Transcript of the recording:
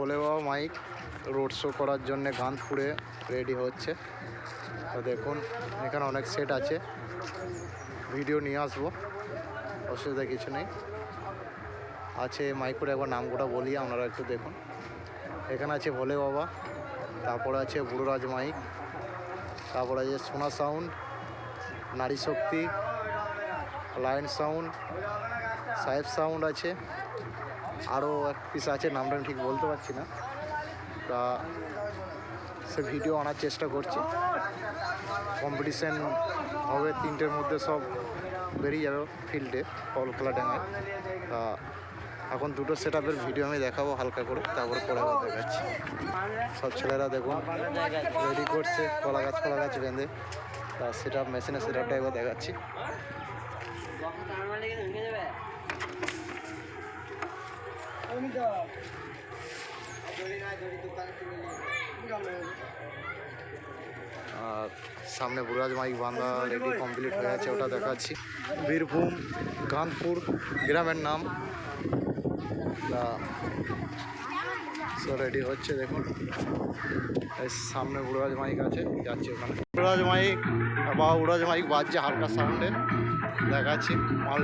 বাবা mic, road show করার জন্য গানপুরে রেডি হচ্ছে। তো দেখুন, এখানে অনেক সেট আছে। ভিডিও নিয়ে আসব, অসুবিধা কিছু নেই। আছে মাইকুরে একবার নামগুলো বলি, আপনারা একটু দেখুন। এখানে আছে ভোলে বাবা, তারপরে আছে বুড়োরাজ মাইক, তারপরে আছে Sona sound, Nari Shakti, lion sound, Saheb sound আছে। আরও এক পিস আছে নামটা ঠিক বলতে পারছি না। তা সে ভিডিও আনার চেষ্টা করছি। কম্পিটিশান হবে তিনটের মধ্যে সব বেরিয়ে যাবে ফিল্ডে বল খেলা ডাঙায়। তা এখন দুটো সেট আপের ভিডিও আমি দেখাবো হালকা করে, তারপরে পরে আবার দেখাচ্ছি। সব ছেলেরা দেখুন রেডি করছে, কলা গাছ কলা গাছ বেঁধে। তা সেট আপ মেশিনের সেট আপটা দেখাচ্ছি। আর সামনে বুড়াজ মাইক বাঁধা রেডি কমপ্লিট হয়ে আছে, ওটা দেখাচ্ছি। বীরভূম, কানপুর গ্রামের নাম। রেডি হচ্ছে, দেখুন। সামনে বুড়াজ মাইক আছে, যাচ্ছে ওখানে। বুড়াজ মাইক বা উড়াজ মাইক বাজছে হালকা সাউন্ডে দেখাচ্ছি মাল